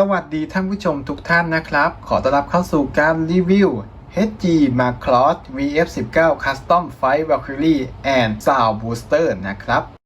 สวัสดีท่านผู้ชมทุกท่านนะครับ ขอต้อนรับเข้าสู่การรีวิว HG Macross VF19 Custom Fight Valkyrie and Sound Booster นะครับ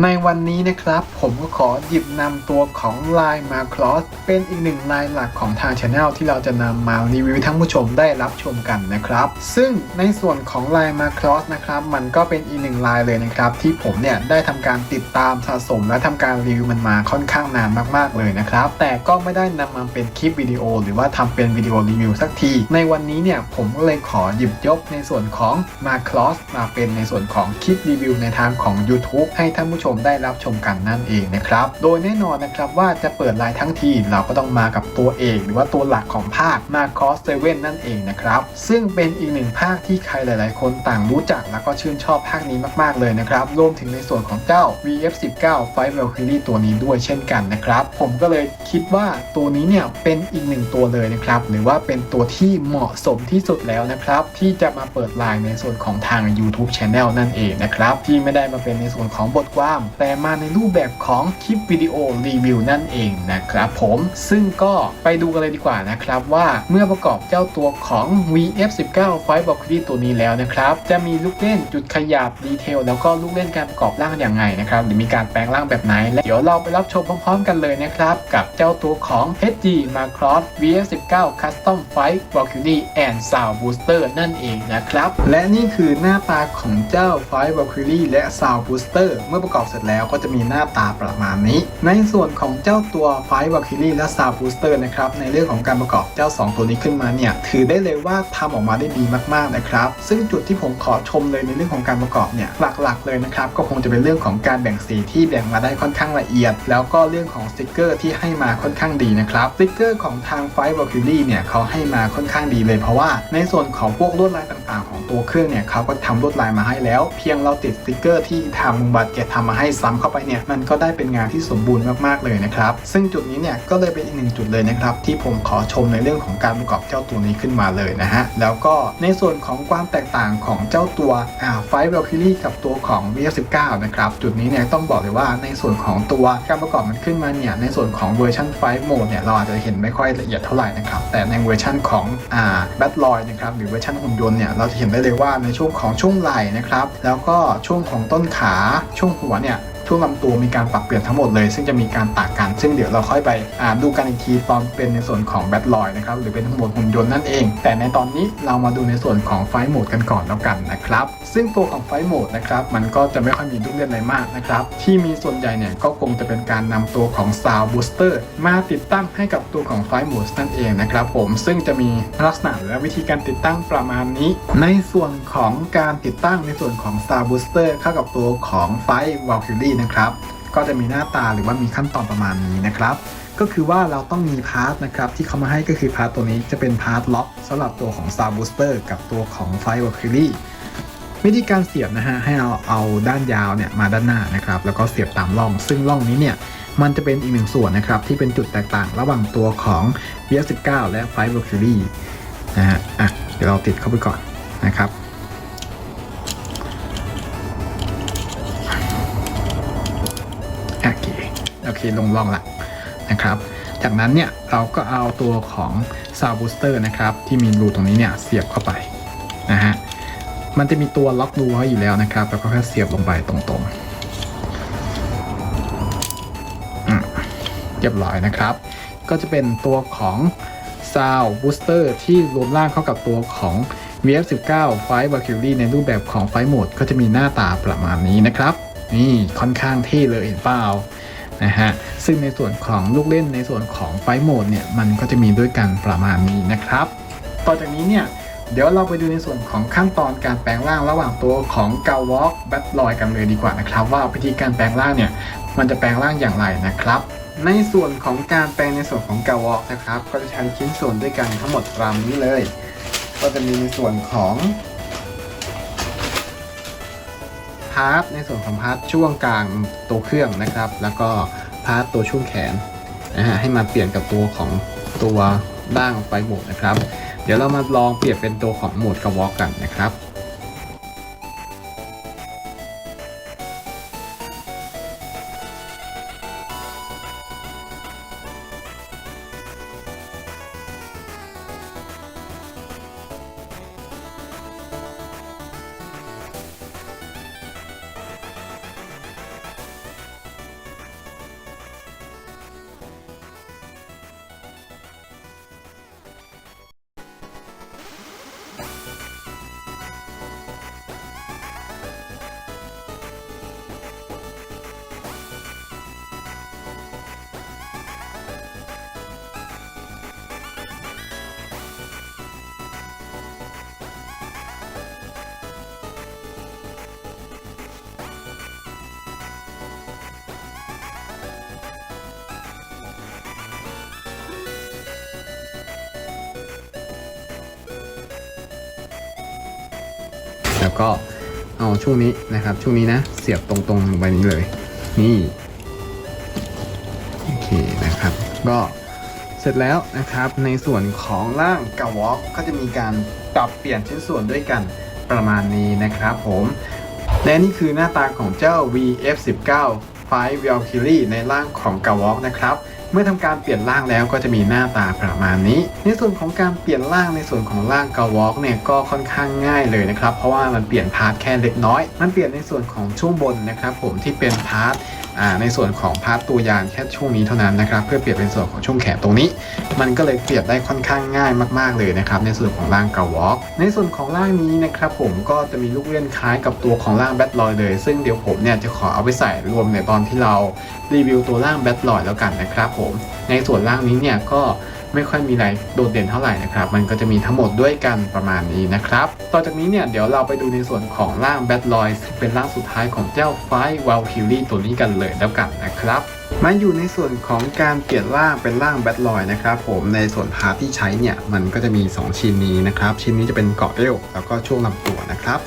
ในวันนี้นะครับผมก็ขอหยิบนำตัวของ Line Macross เป็นอีกหนึ่งลายหลักของทาง Channel ที่เราจะนำมารีวิวให้ท่านผู้ชมได้รับชมกันนะครับ ซึ่งในส่วนของ Line Macross นะครับมันก็เป็นอีกหนึ่งลายเลยนะครับ ที่ผมเนี่ยได้ทำการติดตามสะสมและทำการรีวิวมันมาค่อนข้างนานมากๆเลยนะครับ แต่ก็ไม่ได้นำมาเป็นคลิปวิดีโอ หรือว่าทำเป็นวิดีโอรีวิวสักที ในวันนี้เนี่ยผมก็เลยขอหยิบยกในส่วนของ Macross มาเป็นในส่วนของคลิปรีวิวในทางของ YouTube ให้ท่านผู้ชมได้รับชมกันนั่นเองนะครับ โดยแน่นอนนะครับว่าจะเปิดไลน์ทั้งทีเราก็ต้องมากับตัวเอกหรือว่าตัวหลักของภาค Macross 7นั่นเองนะครับ ซึ่งเป็นอีกหนึ่งภาคที่ใครหลาย ๆ คนต่างรู้จักแล้วก็ชื่นชอบภาคนี้มาก ๆ เลยนะครับ รวมถึงในส่วนของเจ้า VF19 Fight Valkyrie ตัวนี้ด้วยเช่นกันนะครับ ผมก็เลยคิดว่าตัวนี้เนี่ยเป็นอีกหนึ่งตัวเลยนะครับ หรือว่าเป็นตัวที่เหมาะสมที่สุดแล้วนะครับ ที่จะมาเปิดไลน์ในส่วนของทาง YouTube Channel นั่นเองนะครับ ที่ไม่ได้มาเป็นในส่วนของบทความแต่มาในรูปแบบของคลิปวิดีโอรีวิวนั่นเองนะครับผมซึ่งก็ไปดูกันเลยดีกว่านะครับว่าเมื่อประกอบเจ้าตัวของ VF19 Fight Valkyrie ตัวนี้แล้วนะครับจะมีลูกเล่นจุดขยับดีเทลแล้วก็ลูกเล่นการประกอบร่างอย่างไงนะครับหรือมีการแปลงร่างแบบไหน และเดี๋ยวเราไปรับชมพร้อมๆ กันเลยนะครับกับเจ้าตัวของ HG Macross VF19 Custom Fight Valkyrie and Sound Booster นั่นเองนะครับและนี่คือหน้าตาของเจ้า Fight Valkyrie และ Sound Booster เมื่อประกอบเสร็จแล้วก็จะมีหน้าตาประมาณนี้ ในส่วนของเจ้าตัว Fight Valkyrie และ Sound Booster นะครับในเรื่องของการประกอบเจ้า 2 ตัวนี้ขึ้นมาเนี่ยถือได้เลยว่าทำออกมาได้ดีมากๆนะครับ ซึ่งจุดที่ผมขอชมเลยในเรื่องของการประกอบเนี่ยหลักๆเลยนะครับก็คงจะเป็นเรื่องของการแบ่งสีที่แบ่งมาได้ค่อนข้างละเอียด แล้วก็เรื่องของสติกเกอร์ที่ให้มาค่อนข้างดีนะครับสติกเกอร์ของทาง Fight Valkyrie เนี่ยเขาให้มาค่อนข้างดีเลยเพราะว่าในส่วนของพวกลวดลายต่างๆ ของตัวเครื่องเนี่ยเขาก็ทำลวดลายมาให้แล้ว เพียงเราติดสติกเกอร์ที่ทางมุงบัตเกทำมาให้ซ้ำเข้าไปเนี่ยมันก็ได้เป็นงานที่สมบูรณ์มากๆเลยนะครับซึ่งจุดนี้เนี่ยก็เลยเป็นอีกหนึ่งจุดเลยนะครับที่ผมขอชมในเรื่องของการประกอบเจ้าตัวนี้ขึ้นมาเลยนะฮะแล้วก็ในส่วนของความแตกต่างของเจ้าตัวอ่าไฟเวลคิลี่กับตัวของ VF19 นะครับจุดนี้เนี่ยต้องบอกเลยว่าในส่วนของตัวการประกอบมันขึ้นมาเนี่ยในส่วนของเวอร์ชันไฟโหมดเนี่ยเราอาจจะเห็นไม่ค่อยละเอียดเท่าไหร่นะครับแต่ในเวอร์ชันของอ่าแบทลอยนะครับหรือเวอร์ชันหุ่นยนต์เนี่ยเราจะเห็นได้เลยว่าในช่วงของช่วงไหล่นะครับแล้วก็ช่วงของต้นขาช่วงหัวเนี่ย ช่วงลำตัวมีการปรับเปลี่ยนทั้งหมดเลย ซึ่งจะมีการต่างกัน ซึ่งเดี๋ยวเราค่อยไปอ่าดูกันอีกทีตอนเป็นในส่วนของแบทลอยนะครับหรือเป็นทั้งหมดหุ่นยนต์นั่นเอง แต่ในตอนนี้เรามาดูในส่วนของไฟโหมดกันก่อนแล้วกันนะครับซึ่งตัวของไฟโหมดนะครับมันก็จะไม่ค่อยมีลูกเล่นอะไรมากนะครับที่มีส่วนใหญ่เนี่ยก็คงจะเป็นการนำตัวของ Sound Booster มาติดตั้งให้กับตัวของไฟโหมดนั่นเองนะครับผมซึ่งจะมีลักษณะและวิธีการติดตั้งประมาณนี้ ในส่วนของการติดตั้งในส่วนของ Sound Booster เข้ากับตัวของไฟ Valkyrie นะครับ ก็จะมีหน้าตาหรือว่ามีขั้นตอนประมาณนี้นะครับ ก็คือว่าเราต้องมีพาร์ทนะครับที่เขามาให้ก็คือพาร์ทตัวนี้จะเป็นพาร์ทล็อกสำหรับตัวของ Sound Booster กับตัวของไฟ Valkyrie วิธีการเสียบนะฮะให้เอาเอาด้านยาวเนี่ยมาด้านหน้านะครับแล้วก็เสียบตามร่อง ซึ่งร่องนี้เนี่ยมันจะเป็นอีกหนึ่งส่วนนะครับที่เป็นจุดแตกต่างระหว่างตัวของ VS19 และ Fight Valkyrie นะฮะอะเดี๋ยวเราติดเข้าไปก่อนนะครับ โอเคลงร่องละนะครับ จากนั้นเนี่ยเราก็เอาตัวของ Sound Booster นะครับที่มีรูตรงนี้เนี่ยเสียบเข้าไปนะฮะ มันจะมีตัวล็อกรูไว้อยู่แล้วนะครับ แล้วก็แค่เสียบลงไปตรงๆเรียบร้อยนะครับ ก็จะเป็นตัวของ Sound Booster ที่รวมร่างเข้ากับตัวของ VF19 Fight Valkyrie ในรูปแบบของ Fight Mode ก็จะมีหน้าตาประมาณนี้นะครับ นี่ค่อนข้างเท่เลยเห็นเปล่า นะฮะซึ่งในส่วนของลูกเล่นในส่วนของไฟโหมดเนี่ยมันก็จะมีด้วยกันประมาณนี้นะครับ ต่อจากนี้เนี่ยเดี๋ยวเราไปดูในส่วนของขั้นตอนการแปลงร่างระหว่างตัวของเกาวอล์กแบทลอยกันเลยดีกว่านะครับ ว่าวิธีการแปลงร่างเนี่ยมันจะแปลงร่างอย่างไรนะครับ ในส่วนของการแปลงในส่วนของเกาวอล์กนะครับ ก็จะใช้ชิ้นส่วนด้วยกันทั้งหมดตามนี้เลย ก็จะมีในส่วนของ พาร์ทในส่วนของพาร์ทช่วงกลางตัวเครื่องนะครับ แล้วก็พาร์ทตัวช่วงแขนนะฮะให้มาเปลี่ยนกับตัวของตัวด้างไฟโหมดนะครับ เดี๋ยวเรามาลองเปลี่ยนเป็นตัวของโหมดกระวอกกันนะครับ แล้วก็เอาช่วงนี้นะครับ ช่วงนี้นะ เสียบตรงๆลงไปนี้เลย นี่โอเคนะครับ ก็เสร็จแล้วนะครับในส่วนของร่างกาวอกก็จะมีการปรับเปลี่ยนชิ้นส่วนด้วยกันประมาณนี้นะครับผมและนี่คือหน้าตาของเจ้า VF19 5 Valkyrie ในร่างของกาวอกนะครับ เมื่อทำการเปลี่ยนร่างแล้วก็จะมีหน้าตาประมาณนี้ ในส่วนของการเปลี่ยนร่างในส่วนของร่างกาวอกเนี่ยก็ค่อนข้างง่ายเลยนะครับ เพราะว่ามันเปลี่ยนพาร์ทแค่เล็กน้อย มันเปลี่ยนในส่วนของช่วงบนนะครับผมที่เป็นพาร์ท ในส่วนของพาร์ตตัวยานแค่ช่วงนี้เท่านั้นนะครับเพื่อเปลี่ยนเป็นส่วนของช่วงแขนตรงนี้ มันก็เลยเปลี่ยนได้ค่อนข้างง่ายมากๆเลยนะครับในส่วนของร่างกาวอกในส่วนของร่างนี้นะครับผมก็จะมีลูกเล่นคล้ายกับตัวของร่างแบทลอยเลย ซึ่งเดี๋ยวผมเนี่ยจะขอเอาไปใส่รวมในตอนที่เรารีวิวตัวร่างแบทลอยแล้วกันนะครับผมในส่วนร่างนี้เนี่ยก็ ไม่ค่อยมีอะไรโดดเด่นเท่าไหร่นะครับ มันก็จะมีทั้งหมดด้วยกันประมาณนี้นะครับ ต่อจากนี้เนี่ยเดี๋ยวเราไปดูในส่วนของร่างแบทลอยซึ่งเป็นร่างสุดท้ายของเจ้าไฟวาลคิวรี่ตัวนี้กันเลยแล้วกันนะครับมาอยู่ในส่วนของการเปลี่ยนร่างเป็นร่างแบทลอยนะครับผมในส่วนพาร์ทที่ใช้เนี่ยมันก็จะมี 2 ชิ้นนี้นะครับชิ้นนี้จะเป็นเกาะเอวแล้วก็ช่วงลำตัวนะครับ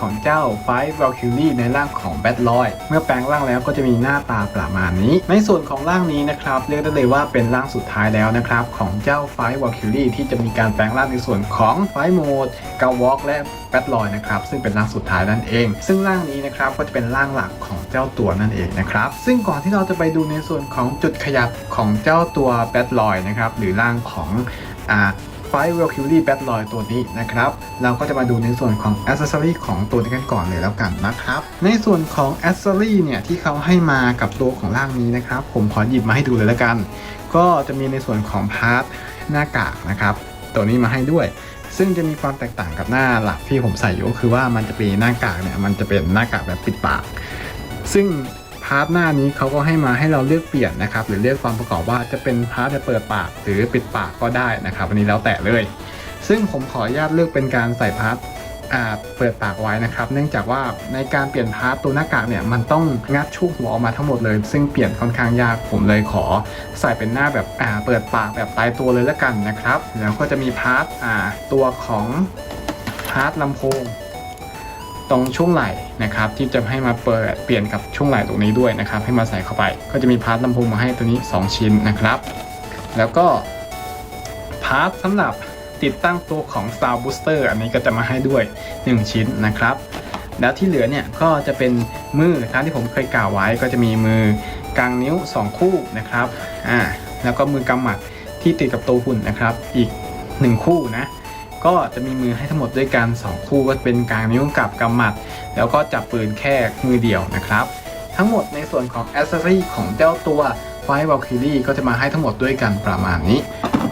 ของเจ้าไฟวอลคิวรี่ในร่างของแบทลอยเมื่อแปลงร่างแล้วก็จะมีหน้าตาประมาณนี้ ในส่วนของร่างนี้นะครับเรียกได้เลยว่าเป็นร่างสุดท้ายแล้วนะครับของเจ้าไฟวอลคิวรี่ที่จะมีการแปลงร่างในส่วนของไฟโมดกาวอกและแบทลอยนะครับซึ่งเป็นร่างสุดท้ายนั่นเอง ซึ่งร่างนี้นะครับก็จะเป็นร่างหลักของเจ้าตัวนั่นเองนะครับซึ่งก่อนที่เราจะไปดูในส่วนของจุดขยับของเจ้าตัวแบทลอยนะครับหรือร่างของอ่า ไฟเวลคิวรี่แบทลอยตัวนี้นะครับ เราก็จะมาดูในส่วนของอ c เซ s ซอรีของตัวนี้กันก่อนเลยแล้วกันนะครับ ในส่วนของอ c เซ s ซอรีเนี่ยที่เขาให้มากับตัวของร่างนี้นะครับ ผมขอหยิบมาให้ดูเลยแล้วกัน ก็จะมีในส่วนของพาร์ทหน้ากากนะครับ ตัวนี้มาให้ด้วยซึ่งจะมีความแตกต่างกับหน้าหลักที่ผมใส่อยู่ก็คือว่ามันจะเป็นหน้ากากเนี่ยมันจะเป็นหน้ากากแบบปิดปาก ซึ่ง พาร์ทหน้านี้เขาก็ให้มาให้เราเลือกเปลี่ยนนะครับ หรือเลือกความประกอบว่าจะเป็นพาร์ทจะเปิดปากหรือปิดปากก็ได้นะครับอันนี้แล้วแต่เลย ซึ่งผมขออนุญาตเลือกเป็นการใส่พาร์ทเปิดปากไว้นะครับ เนื่องจากว่าในการเปลี่ยนพาร์ทตัวหน้ากากเนี่ยมันต้องงัดช่วงหัวออกมาทั้งหมดเลย ซึ่งเปลี่ยนค่อนข้างยากผมเลยขอ ใส่เป็นหน้าแบบเปิดปากแบบตายตัวเลยแล้วกันนะครับ แล้วก็จะมีพาร์ทอ่าตัวของพาร์ทลำโพง ตรงช่วงไหล่นะครับที่จะให้มาเปิดเปลี่ยนกับช่วงไหล่ตรงนี้ด้วยนะครับ ให้มาใส่เข้าไป ก็จะมีพาร์ทลำโพงมาให้ตัวนี้ 2 ชิ้นนะครับ แล้วก็พาร์ทสำหรับติดตั้งตัวของ Sound Booster อันนี้ก็จะมาให้ด้วย 1 ชิ้นนะครับ แล้วที่เหลือเนี่ยก็จะเป็นมือทางที่ผมเคยกล่าวไว้ ก็จะมีมือกลางนิ้ว 2 คู่นะครับอ่าแล้วก็มือกำหมัดที่ติดกับตัวหุ่นนะครับ อีก 1 คู่นะ ก็จะมีมือให้ทั้งหมดด้วยกัน2คู่ก็เป็นกลางนิ้วกับกำหมัด แล้วก็จับปืนแค่มือเดียวนะครับ ทั้งหมดในส่วนของอ c เซ s ซอรี่ของเจ้าตัวไฟวอลคิรี่ก็จะมาให้ทั้งหมดด้วยกันประมาณนี้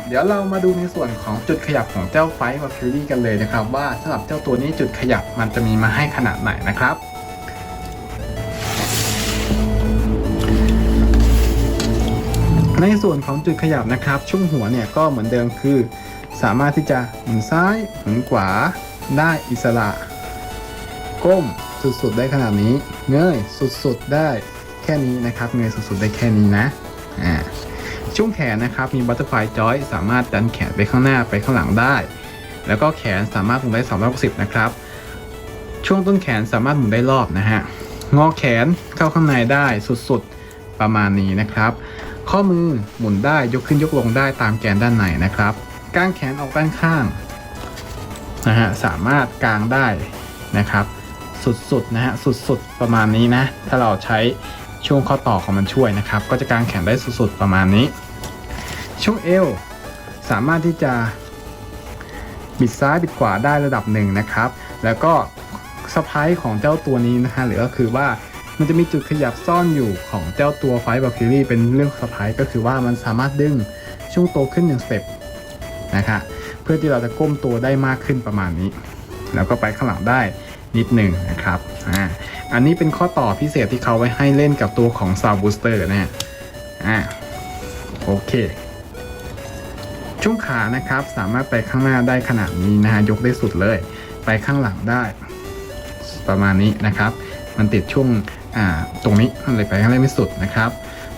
เดี๋ยวดี๋ยวเรามาดูในส่วนของจุดขยับของเจ้าไฟวอลคิรี่กันเลยนะครับ ว่าสำหรับเจ้าตัวนี้จุดขยับมันจะมีมาให้ขนาดไหนนะครับในส่วนของจุดขยับนะครับ ช่วงหัวเนี่ยก็เหมือนเดิมคือ สามารถที่จะหมุนซ้ายหมุนขวาได้อิสระ ก้มสุดๆได้ขนาดนี้ เงยสุดๆได้แค่นี้นะครับ เงยสุดๆได้แค่นี้นะอ่าช่วงแขนนะครับมีบัตเตอร์ฟลายจอยสามารถดันแขนไปข้างหน้าไปข้างหลังได้ แล้วก็แขนสามารถหมุนได้ 360 นะครับ ช่วงต้นแขนสามารถหมุนได้รอบนะฮะงอแขนเข้าข้างในได้สุดๆประมาณนี้นะครับ ข้อมือหมุนได้ยกขึ้นยกลงได้ตามแกนด้านในนะครับ กางแขนออกด้านข้างนะฮะสามารถกางได้นะครับสุดๆนะฮะสุดๆประมาณนี้นะถ้าเราใช้ช่วงข้อต่อของมันช่วยนะครับ ก็จะกางแขนได้สุดๆประมาณนี้ ช่วงเอวสามารถที่จะบิดซ้ายบิดขวาได้ระดับหนึ่งนะครับ แล้วก็สะพายของเจ้าตัวนี้นะฮะหรือก็คือว่ามันจะมีจุดขยับซ่อนอยู่ของเจ้าตัวไฟบ a คิรี่เป็นเรื่องสะพายก็คือว่ามันสามารถดึงช่วงโตขึ้นหนึ่งสเต็ป นะคะเพื่อที่เราจะก้มตัวได้มากขึ้นประมาณนี้ แล้วก็ไปข้างหลังได้นิดหนึ่งนะครับอ่าอันนี้เป็นข้อต่อพิเศษที่เขาไว้ให้เล่นกับตัวของ Sound Booster นะฮะอ่าโอเค ช่วงขานะครับสามารถไปข้างหน้าได้ขนาดนี้นะฮะยกได้สุดเลย ไปข้างหลังได้ ประมาณนี้นะครับ มันติดช่วงอ่าตรงนี้มันเลยไปข้างล่างไม่สุดนะครับ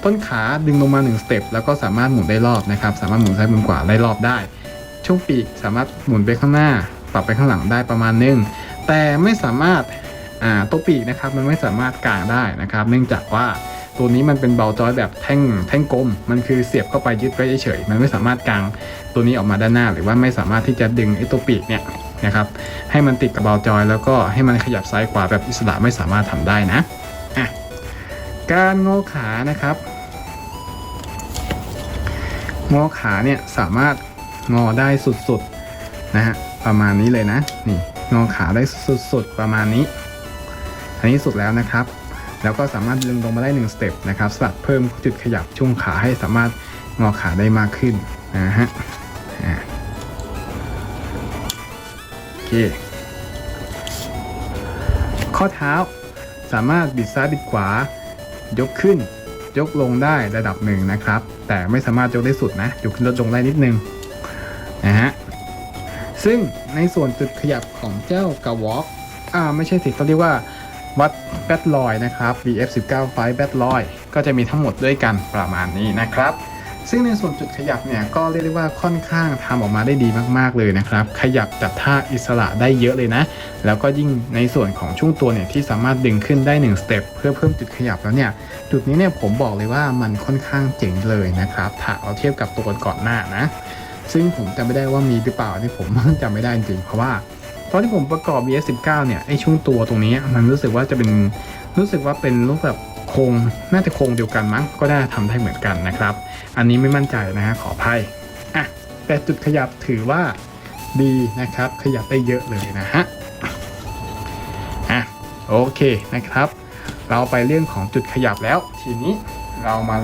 ต้นขาดึงลงมา1สเต็ปแล้วก็สามารถหมุนได้รอบนะครับ สามารถหมุนซ้ายหมุนขวาได้รอบได้ ช่วงปีกสามารถหมุนไปข้างหน้าปรับไปข้างหลังได้ประมาณนึง แต่ไม่สามารถาตัวปีกนะครับมันไม่สามารถกางได้นะครับ เนื่องจากว่าตัวนี้มันเป็นเบลจอยแบบแท่งแท่งกลม มันคือเสียบเข้าไปยึดไว้เฉยมันไม่สามารถกางตัวนี้ออกมาด้านหน้า หรือว่าไม่สามารถที่จะดึงไอ้ตัวปีกเนี่ยนะครับให้มันติดกับเบลจอย แล้วก็ให้มันขยับซ้ายขวาแบบอิสระไม่สามารถทำได้นะอะการงอขานะครับงอขาเนี่ยสามารถ งอได้สุดๆนะฮะประมาณนี้เลยนะนี่งอขาได้สุดๆประมาณนี้ อันนี้สุดแล้วนะครับ แล้วก็สามารถดึงลงมาได้1สเต็ปนะครับสลับเพิ่มจุดขยับช่วงขาให้สามารถงอขาได้มากขึ้นนะฮะอ่าโอเคข้อเท้าสามารถบิดซ้ายบิดขวา ยกขึ้น ยกลงได้ระดับหนึ่งนะครับ แต่ไม่สามารถยกได้สุดนะยกขึ้นลดลงได้นิดนึง นะฮะ ซึ่งในส่วนจุดขยับของเจ้ากาวอกอ่าไม่ใช่สิเขาเรียกว่าวัดแบตลอยนะครับ BF19 ไฟแบตลอยก็จะมีทั้งหมดด้วยกันประมาณนี้นะครับ ซึ่งในส่วนจุดขยับเนี่ยก็เรียกได้ว่าค่อนข้างทำออกมาได้ดีมากๆเลยนะครับ ขยับจัดท่าอิสระได้เยอะเลยนะ แล้วก็ยิ่งในส่วนของช่วงตัวเนี่ยที่สามารถดึงขึ้นได้1สเต็ปเพื่อเพิ่มจุดขยับแล้วเนี่ย จุดนี้เนี่ยผมบอกเลยว่ามันค่อนข้างเจ๋งเลยนะครับถ้าเอาเทียบกับตัวก่อนหน้านะ ซึ่งผมจำไม่ได้ว่ามีหรือเปล่าที่ผมจำไม่ได้จริงๆเพราะว่า ตอนที่ผมประกอบ BS19 เนี่ยไอช่วงตัวตรงนี้มันรู้สึกว่าจะเป็นรู้สึกว่าเป็นรูปแบบโครงน่าจะโครงเดียวกันมั้งก็ได้ทำได้เหมือนกันนะครับ อันนี้ไม่มั่นใจนะฮะขออภัยอะแต่จุดขยับถือว่าดีนะครับ ขยับได้เยอะเลยนะฮะอะโอเคนะครับ เราไปเรื่องของจุดขยับแล้ว ทีนี้เรามา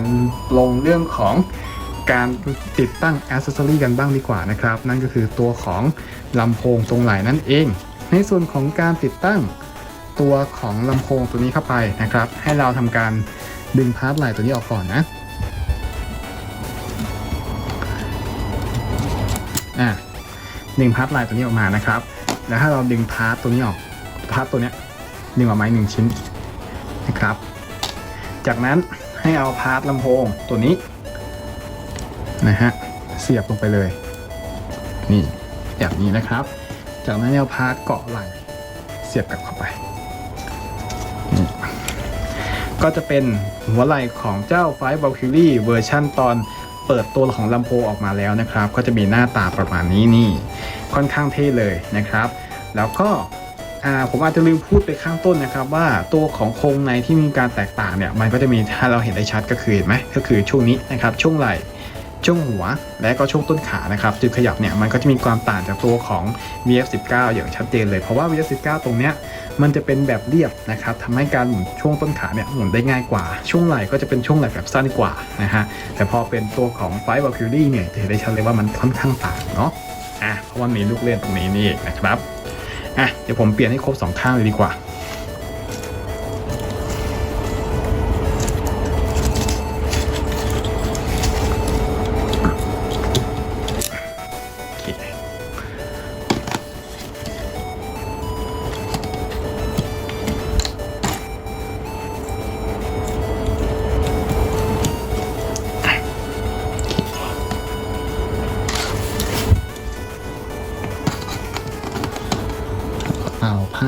ลงเรื่องของ การติดตั้งอ c เซ s ซอรีกันบ้างดีกว่านะครับ นั่นก็คือตัวของลำโพงตรงไหล่นั่นเอง ในส่วนของการติดตั้งตัวของลำโพงตัวนี้เข้าไปนะครับ ให้เราทำการดึงพาร์ทไหล่ตัวนี้ออกก่อนนะอะดึงพาร์ทไหล่ตัวนี้ออกมานะครับ แล้วถ้าเราดึงพาร์ทตัวนี้ออกพาร์ทตัวเนี้ยดึงออกมาหนึ่งชิ้นนะครับ จากนั้นให้เอาพาร์ทลำโพงตัวนี้ นะฮะเสียบลงไปเลย นี่อย่างนี้นะครับ จากนั้นเอาพาร์ทเกาะไหล่เสียบกลับเข้าไป ก็จะเป็นหัวไหล่ของเจ้าไฟบ a l k y r i e เวอร์ชั่นตอนเปิดตัวของลำโพงออกมาแล้วนะครับ ก็จะมีหน้าตาประมาณนี้นี่ ค่อนข้างเท่เลยนะครับ แล้วก็ผมอาจจะลืมพูดไปข้างต้นนะครับ ว่าตัวของโครงในที่มีการแตกต่างเนี่ย มันก็จะมีถ้าเราเห็นได้ชัดก็คือเห็นไหมก็คือช่วงนี้นะครับ ช่วงไหล่ ช่วงหัวและก็ช่วงต้นขานะครับจุดขยับเนี่ยมันก็จะมีความต่างจากตัวของ VF19 อย่างชัดเจนเลยเพราะว่า VF19 ตรงเนี้ยมันจะเป็นแบบเรียบนะครับทำให้การหมุนช่วงต้นขาเนี่ยหมุนได้ง่ายกว่า ช่วงไหล่ก็จะเป็นช่วงไหล่แบบสั้นกว่านะฮะแต่พอเป็นตัวของไฟวอลคิวรี่เนี่ยจะเห็นได้ชัดเลยว่ามันค่อนข้างต่างเนาะอะเพราะว่ามีลูกเล่นตรงนี้นี่เองนะครับอะเดี๋ยวผมเปลี่ยนให้ครบสองข้างเลยดีกว่า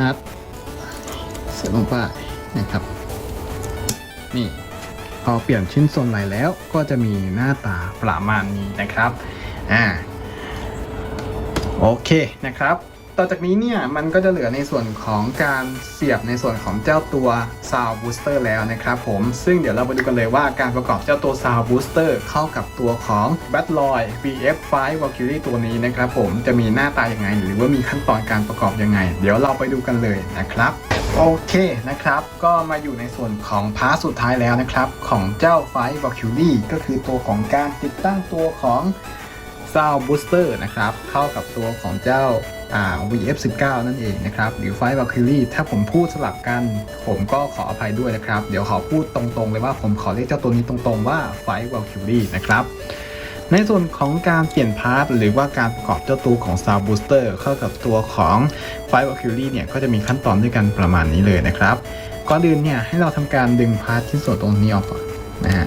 าร์ทเสร็จลงไปนะครับ นี่พอเปลี่ยนชิ้นส่วนใหม่แล้วก็จะมีหน้าตาประมาณนี้นะครับ อ่า โอเคนะครับ ต่อจากนี้เนี่ยมันก็จะเหลือในส่วนของการเสียบในส่วนของเจ้าตัว Sound Booster แล้วนะครับผม ซึ่งเดี๋ยวเราไปดูกันเลยว่าการประกอบเจ้าตัว Sound Booster เข้ากับตัวของ b a t l o y VF5 Valkyrie ตัวนี้นะครับผมจะมีหน้าตายังไง หรือว่ามีขั้นตอนการประกอบยังไง เดี๋ยวเราไปดูกันเลยนะครับโอเคนะครับ ก็มาอยู่ในส่วนของพาร์ทสุดท้ายแล้วนะครับ ของเจ้าไฟ Valkyrie ก็คือตัวของการติดตั้งตัวของ Sound Booster นะครับ เข้ากับตัวของเจ้า VF19 นั่นเองนะครับ หรือไฟ Valkyrie ถ้าผมพูดสลับกัน ผมก็ขออภัยด้วยนะครับ เดี๋ยวขอพูดตรงๆ เลยว่าผมขอเรียกเจ้าตัวนี้ตรงๆว่าไฟ Valkyrie นะครับในส่วนของการเปลี่ยนพาร์ทหรือว่าการประกอบเจ้าตัวของ Sound Booster เข้ากับตัวของไฟ Valkyrie เนี่ยก็จะมีขั้นตอนด้วยกันประมาณนี้เลยนะครับ ก่อนอื่นเนี่ยให้เราทำการดึงพาร์ทชิ้นส่วนตรงนี้ออกก่อนนะฮะ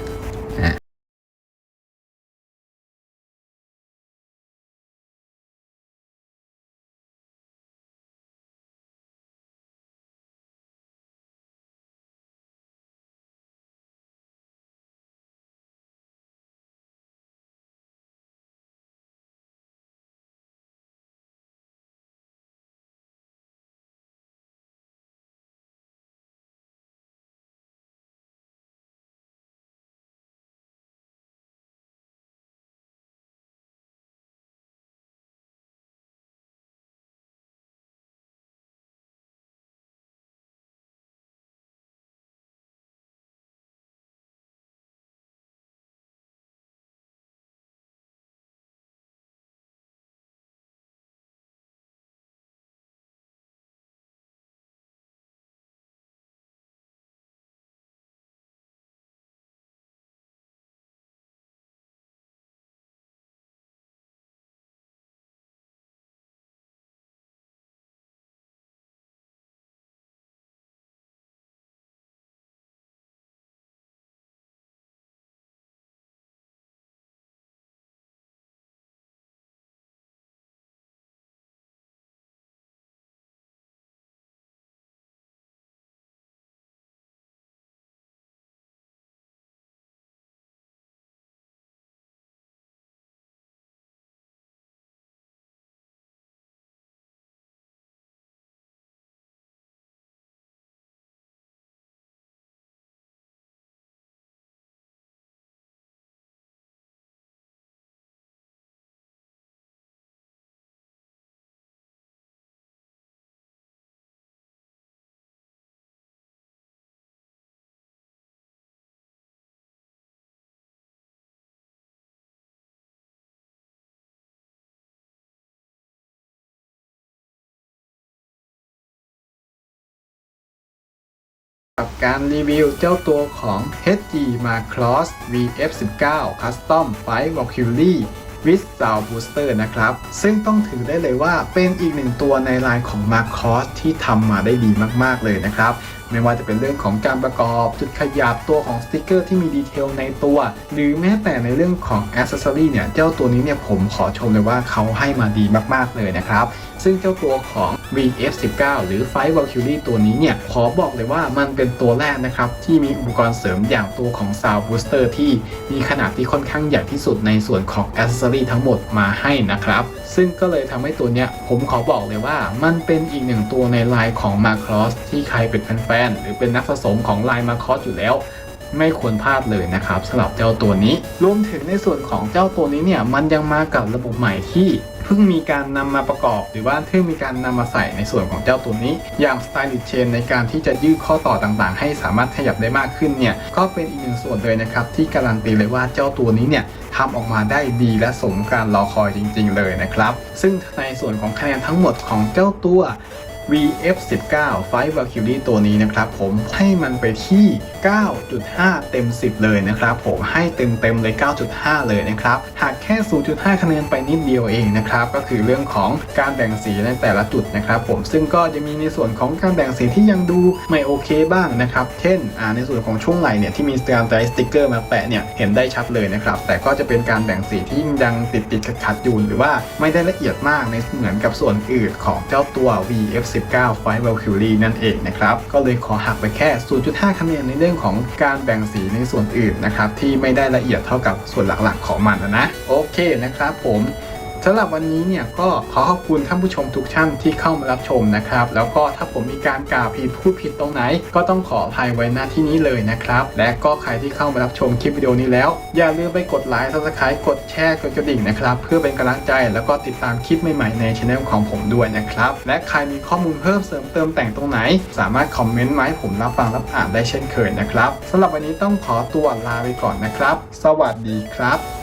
การรีวิวเจ้าตัวของ HG Macross VF19 Custom 5 Valkyrie with Sound Booster นะครับ ซึ่งต้องถือได้เลยว่าเป็นอีกหนึ่งตัวในไลน์ของ Macross ที่ทำมาได้ดีมาก ๆ เลยนะครับ ไม่ว่าจะเป็นเรื่องของการประกอบจุดขยับตัวของสติกเกอร์ที่มีดีเทลในตัว หรือแม้แต่ในเรื่องของอ c เซ s ซอรี่เนี่ยเจ้าตัวนี้เนี่ยผมขอชมเลยว่าเขาให้มาดีมากๆเลยนะครับ ซึ่งเจ้าตัวของ VF19 หรือ Fight Valkyrie ตัวนี้เนี่ยขอบอกเลยว่ามันเป็นตัวแรกนะครับที่มีอุปกรณ์เสริมอย่างตัวของ Sound Booster ที่มีขนาดที่ค่อนข้างใหญ่ที่สุดในส่วนของอ c เซ s ซอรี่ทั้งหมดมาให้นะครับ ซึ่งก็เลยทำให้ตัวเนี้ยผมขอบอกเลยว่ามันเป็นอีกหนึ่งตัวในไลน์ของ Macross ที่ใครเป็นแฟนๆหรือเป็นนักสะสมของไลน์ Macross อยู่แล้ว ไม่ควรพลาดเลยนะครับสำหรับเจ้าตัวนี้ รวมถึงในส่วนของเจ้าตัวนี้เนี่ยมันยังมากับระบบใหม่ที่เพิ่งมีการนำมาประกอบ หรือว่าเพิ่งมีการนำมาใส่ในส่วนของเจ้าตัวนี้ อย่าง Stylish Chain ในการที่จะยืดข้อต่อต่างๆ ให้สามารถขยับได้มากขึ้นเนี่ยก็เป็นอีกหนึ่งส่วนเลยนะครับ ที่การันตีเลยว่าเจ้าตัวนี้เนี่ยทำออกมาได้ดีและสมการรอคอยจริง ๆ เลยนะครับ ซึ่งในส่วนของคะแนนทั้งหมดของเจ้าตัว VF19 Fight Valkyrie ตัวนี้นะครับผมให้มันไปที่ 9.5 เต็ม 10 เลยนะครับผมให้เต็มเต็มๆเลย 9.5 เลยนะครับหากแค่ 0.5 คะแนนไปนิดเดียวเองนะครับก็คือเรื่องของการแบ่งสีในแต่ละจุดนะครับผมซึ่งก็จะมีในส่วนของการแบ่งสีที่ยังดูไม่โอเคบ้างนะครับเช่นในส่วนของช่วงไหล่เนี่ยที่มีการใช้สติกเกอร์มาแปะเนี่ยเห็นได้ชัดเลยนะครับแต่ก็จะเป็นการแบ่งสีที่ยังติดติดขัดขัดๆอยู่หรือว่าไม่ได้ละเอียดมากในเหมือนกับส่วนอื่นของเจ้าตัว vf VF19 Fight Valkyrie นั่นเองนะครับ ก็เลยขอหักไปแค่ 0.5 คะแนนในเรื่องของการแบ่งสีในส่วนอื่นนะครับ ที่ไม่ได้ละเอียดเท่ากับส่วนหลักๆของมันนะ โอเคนะครับผม สำหรับวันนี้เนี่ยก็ขอขอบคุณท่านผู้ชมทุกท่านที่เข้ามารับชมนะครับ แล้วก็ถ้าผมมีการกล่าวผิดพูดผิดตรงไหน ก็ต้องขออภัยไว้หน้าที่นี้เลยนะครับ และก็ใครที่เข้ามารับชมคลิปวิดีโอนี้แล้ว อย่าลืมไปกดไลค์ซับสไครต์กดแชร์กดกระดิ่งนะครับ เพื่อเป็นกำลังใจแล้วก็ติดตามคลิปใหม่ๆในช anel ของผมด้วยนะครับ และใครมีข้อมูลเพิ่มเสริมเติมแต่งตรงไหน สามารถคอมเมนต์มาให้ผมรับฟังรับอ่านได้เช่นเคยนะครับสำหรับวันนี้ต้องขอตัวลาไปก่อนนะครับ สวัสดีครับ